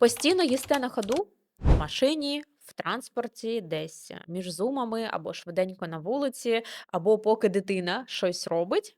Постійно їсте на ходу в машині, в транспорті, десь між зумами, або швиденько на вулиці, або поки дитина щось робить.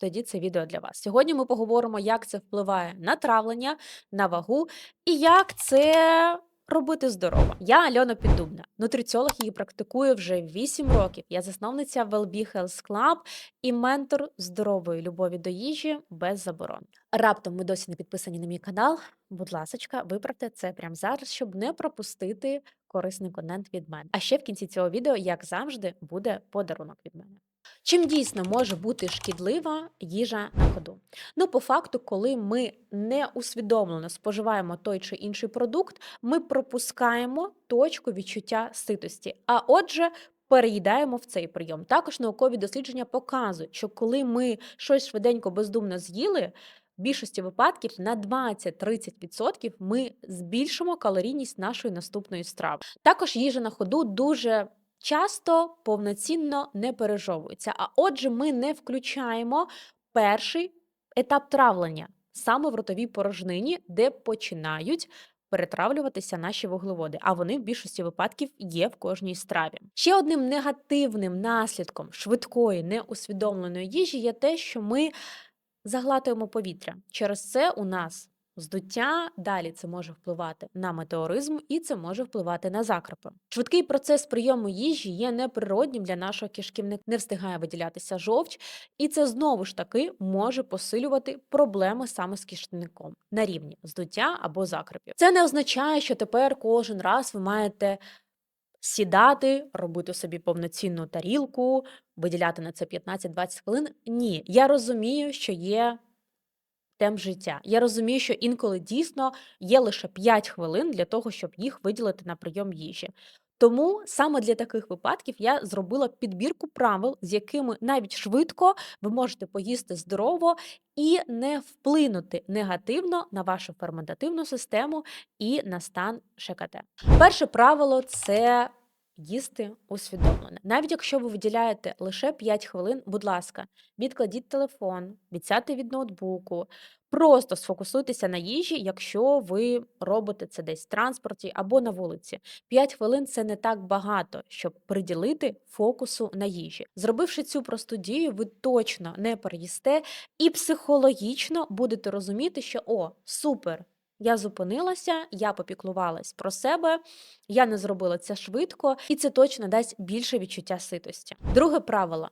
Тоді це відео для вас. Сьогодні ми поговоримо, як це впливає на травлення, на вагу і як це робити здорово. Я Альона Піддубна, нутриціолог її практикую вже 8 років. Я засновниця Wellbe Health Club і ментор здорової любові до їжі без заборон. Раптом ви досі не підписані на мій канал. Будь ласочка, виправте це прямо зараз, щоб не пропустити корисний контент від мене. А ще в кінці цього відео, як завжди, буде подарунок від мене. Чим дійсно може бути шкідлива їжа на ходу? Ну, по факту, коли ми не усвідомлено споживаємо той чи інший продукт, ми пропускаємо точку відчуття ситості. А отже, переїдаємо в цей прийом. Також наукові дослідження показують, що коли ми щось швиденько бездумно з'їли. В більшості випадків на 20-30% ми збільшимо калорійність нашої наступної страви. Також їжа на ходу дуже часто повноцінно не пережовується. А отже, ми не включаємо перший етап травлення саме в ротовій порожнині, де починають перетравлюватися наші вуглеводи, а вони в більшості випадків є в кожній страві. Ще одним негативним наслідком швидкої неусвідомленої їжі є те, що ми заглатуємо повітря. Через це у нас здуття, далі це може впливати на метеоризм і це може впливати на закрепи. Швидкий процес прийому їжі є неприроднім для нашого кишківника, не встигає виділятися жовч, і це знову ж таки може посилювати проблеми саме з кишківником на рівні здуття або закрепів. Це не означає, що тепер кожен раз ви маєте. Сідати, робити собі повноцінну тарілку, виділяти на це 15-20 хвилин. Ні, я розумію, що є темп життя. Я розумію, що інколи дійсно є лише 5 хвилин для того, щоб їх виділити на прийом їжі. Тому саме для таких випадків я зробила підбірку правил, з якими навіть швидко ви можете поїсти здорово і не вплинути негативно на вашу ферментативну систему і на стан ШКТ. Перше правило це їсти усвідомлено. Навіть якщо ви виділяєте лише 5 хвилин, будь ласка, відкладіть телефон, відсядьте від ноутбуку, просто сфокусуйтеся на їжі, якщо ви робите це десь в транспорті або на вулиці. 5 хвилин це не так багато, щоб приділити фокусу на їжі. Зробивши цю просту дію, ви точно не переїсте і психологічно будете розуміти, що о, супер! Я зупинилася, я попіклувалась про себе, я не зробила це швидко, і це точно дасть більше відчуття ситості. Друге правило: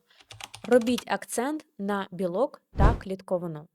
робіть акцент на білок та клітковину.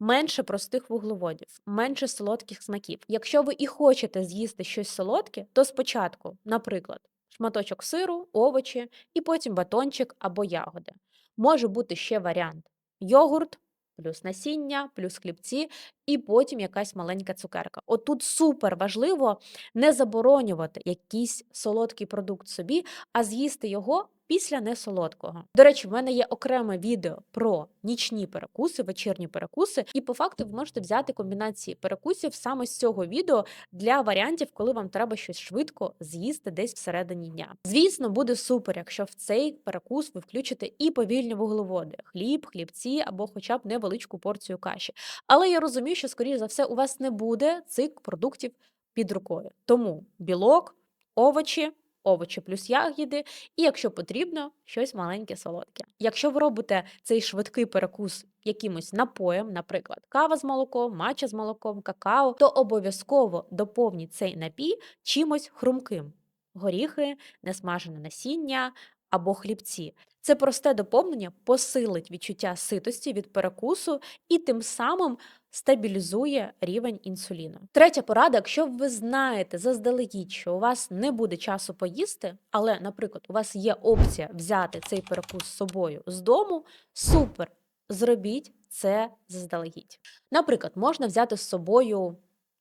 Менше простих вуглеводів, менше солодких смаків. Якщо ви і хочете з'їсти щось солодке, то спочатку, наприклад, шматочок сиру, овочі і потім батончик або ягоди. Може бути ще варіант: йогурт, плюс насіння, плюс хлібці, і потім якась маленька цукерка. Отут супер важливо не заборонювати якийсь солодкий продукт собі, а з'їсти його після несолодкого. До речі, в мене є окреме відео про нічні перекуси, вечірні перекуси, і по факту ви можете взяти комбінації перекусів саме з цього відео для варіантів, коли вам треба щось швидко з'їсти десь всередині дня. Звісно, буде супер, якщо в цей перекус ви включите і повільні вуглеводи: хліб, хлібці або хоча б невеличку порцію каші. Але я розумію, що, скоріш за все, у вас не буде цих продуктів під рукою. Тому білок, овочі овочі плюс ягіди, і, якщо потрібно, щось маленьке солодке. Якщо ви робите цей швидкий перекус якимось напоєм, наприклад, кава з молоком, матча з молоком, какао, то обов'язково доповніть цей напій чимось хрумким: горіхи, несмажене насіння або хлібці. Це просте доповнення посилить відчуття ситості від перекусу і тим самим стабілізує рівень інсуліну. Третя порада: якщо ви знаєте заздалегідь, що у вас не буде часу поїсти, але, наприклад, у вас є опція взяти цей перекус з собою з дому, супер! Зробіть це заздалегідь. Наприклад, можна взяти з собою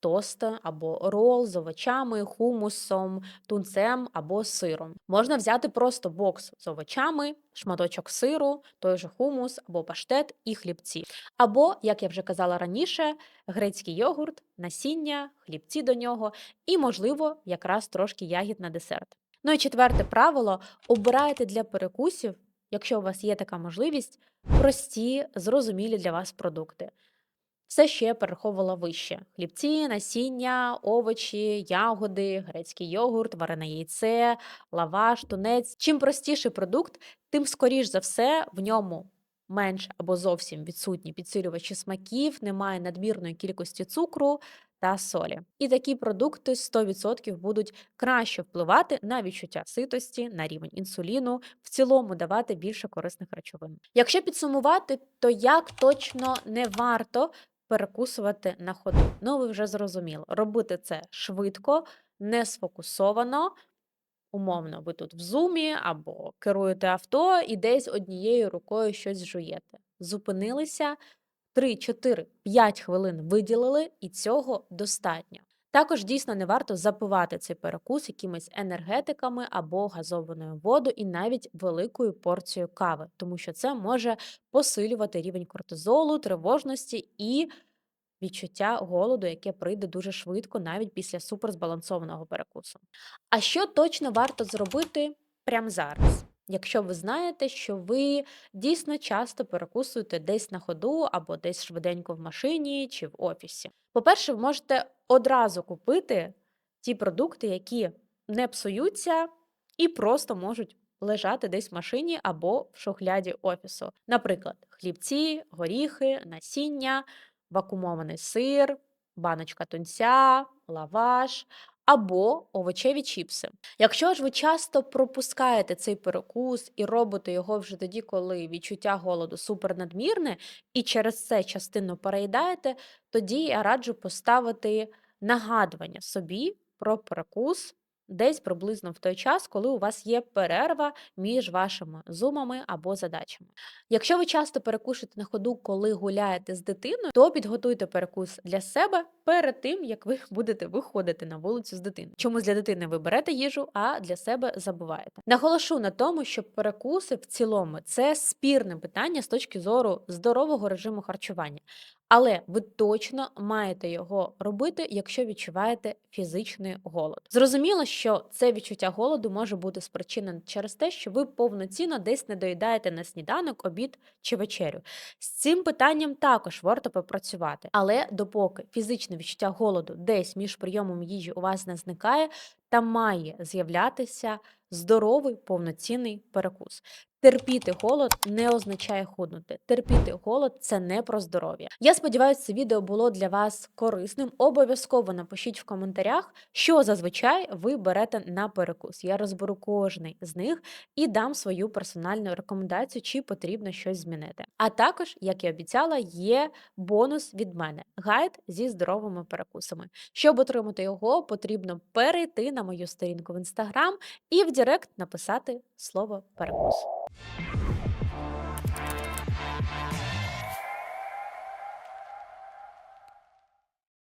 тост або рол з овочами, хумусом, тунцем або сиром. Можна взяти просто бокс з овочами, шматочок сиру, той же хумус або паштет і хлібці. Або, як я вже казала раніше, грецький йогурт, насіння, хлібці до нього і, можливо, якраз трошки ягід на десерт. Ну і четверте правило: обирайте для перекусів, якщо у вас є така можливість, прості, зрозумілі для вас продукти. Все ще я перераховувала вище: хлібці, насіння, овочі, ягоди, грецький йогурт, варене яйце, лаваш, тунець. Чим простіший продукт, тим скоріш за все в ньому менш або зовсім відсутні підсилювачі смаків, немає надмірної кількості цукру та солі. І такі продукти 100% будуть краще впливати на відчуття ситості, на рівень інсуліну, в цілому давати більше корисних речовин. Якщо підсумувати, то як точно не варто перекусувати на ходу. Ну, ви вже зрозуміли. Робити це швидко, не сфокусовано. Умовно, ви тут в зумі або керуєте авто і десь однією рукою щось жуєте. Зупинилися 3, 4, 5 хвилин виділили, і цього достатньо. Також дійсно не варто запивати цей перекус якимись енергетиками або газованою водою, і навіть великою порцією кави, тому що це може посилювати рівень кортизолу, тривожності і відчуття голоду, яке прийде дуже швидко, навіть після суперзбалансованого перекусу. А що точно варто зробити прямо зараз? Якщо ви знаєте, що ви дійсно часто перекусуєте десь на ходу або десь швиденько в машині чи в офісі. По-перше, ви можете одразу купити ті продукти, які не псуються і просто можуть лежати десь в машині або в шухляді офісу. Наприклад, хлібці, горіхи, насіння, вакуумований сир, баночка тунця, лаваш або овочеві чіпси. Якщо ж ви часто пропускаєте цей перекус і робите його вже тоді, коли відчуття голоду супернадмірне, і через це частину переїдаєте, тоді я раджу поставити нагадування собі про перекус десь приблизно в той час, коли у вас є перерва між вашими зумами або задачами. Якщо ви часто перекушуєте на ходу, коли гуляєте з дитиною, то підготуйте перекус для себе перед тим, як ви будете виходити на вулицю з дитиною. Чомусь для дитини ви берете їжу, а для себе забуваєте. Наголошу на тому, що перекуси в цілому це спірне питання з точки зору здорового режиму харчування. Але ви точно маєте його робити, якщо відчуваєте фізичний голод. Зрозуміло, що це відчуття голоду може бути спричинене через те, що ви повноцінно десь не доїдаєте на сніданок, обід чи вечерю. З цим питанням також варто попрацювати. Але допоки фізичне відчуття голоду десь між прийомом їжі у вас не зникає, та має з'являтися здоровий повноцінний перекус. Терпіти голод не означає худнути. Терпіти голод це не про здоров'я. Я сподіваюся, це відео було для вас корисним. Обов'язково напишіть в коментарях, що зазвичай ви берете на перекус. Я розберу кожний з них і дам свою персональну рекомендацію, чи потрібно щось змінити. А також, як і обіцяла, є бонус від мене гайд зі здоровими перекусами. Щоб отримати його, потрібно перейти на мою сторінку в інстаграм і в Директ написати слово перекус.